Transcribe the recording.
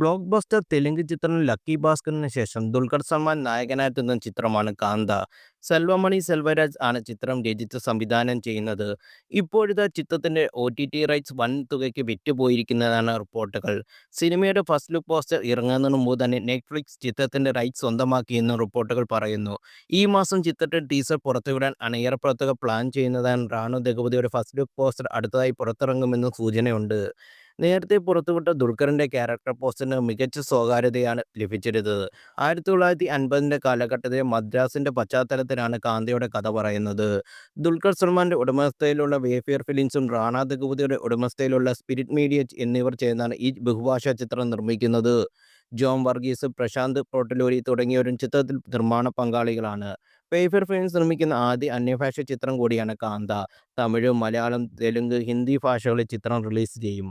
Block buster Telugu ചിത്രം lucky ഭാസ്കറിന് ശേഷം ദുൽഖർ സൽമാൻ നായകനായെത്തുന്ന ചിത്രമാണ് കാന്ത. സെൽവമണി സെൽവരാജ് ആണ് ചിത്രം രചിച്ച് സംവിധാനം ചെയ്യുന്നത്. ഇപ്പോഴത്തെ ചിത്രത്തിന്റെ ഒ ടി ടി റൈറ്റ്സ് വൻ തുകയ്ക്ക് വിറ്റുപോയിരിക്കുന്നതാണ് റിപ്പോർട്ടുകൾ. സിനിമയുടെ ഫസ്റ്റ് ലുക്ക് പോസ്റ്റർ ഇറങ്ങുന്നതിന് മുമ്പ് തന്നെ നെറ്റ്ഫ്ലിക്സ് ചിത്രത്തിന്റെ റൈറ്റ്സ് സ്വന്തമാക്കിയെന്ന് റിപ്പോർട്ടുകൾ പറയുന്നു. ഈ മാസം ചിത്രത്തിന്റെ ടീസർ പുറത്തുവിടാൻ അണിയറ പ്രവർത്തകർ പ്ലാൻ ചെയ്യുന്നതാണ് റാണു ദഗുപതിയുടെ ഫസ്റ്റ് ലുക്ക് പോസ്റ്റർ അടുത്തതായി പുറത്തിറങ്ങുമെന്നും സൂചനയുണ്ട്. നേരത്തെ പുറത്തുവിട്ട ദുൽഖറിന്റെ ക്യാരക്ടർ പോസ്റ്ററിന് മികച്ച സ്വകാര്യതയാണ് ലഭിച്ചിരുന്നത്. ആയിരത്തി തൊള്ളായിരത്തി അൻപതിന്റെ കാലഘട്ടത്തിലെ മദ്രാസിന്റെ പശ്ചാത്തലത്തിലാണ് കാന്തയുടെ കഥ പറയുന്നത്. ദുൽഖർ സൽമാന്റെ ഉടമസ്ഥയിലുള്ള വേഫിയർ ഫിലിംസും റാണ ദഗുപതിയുടെ ഉടമസ്ഥയിലുള്ള സ്പിരിറ്റ് മീഡിയ എന്നിവർ ചേർന്നാണ് ഈ ബഹുഭാഷാ ചിത്രം നിർമ്മിക്കുന്നത്. ജോം വർഗീസ്, പ്രശാന്ത് പൊട്ടലൂരി തുടങ്ങിയവരും ചിത്രത്തിൽ നിർമ്മാണ പങ്കാളികളാണ്. പേഫർ ഫിലിംസ് നിർമ്മിക്കുന്ന ആദ്യ അന്യഭാഷ ചിത്രം കൂടിയാണ് കാന്ത. തമിഴ്, മലയാളം, തെലുങ്ക്, ഹിന്ദി ഭാഷകളിൽ ചിത്രം റിലീസ് ചെയ്യും.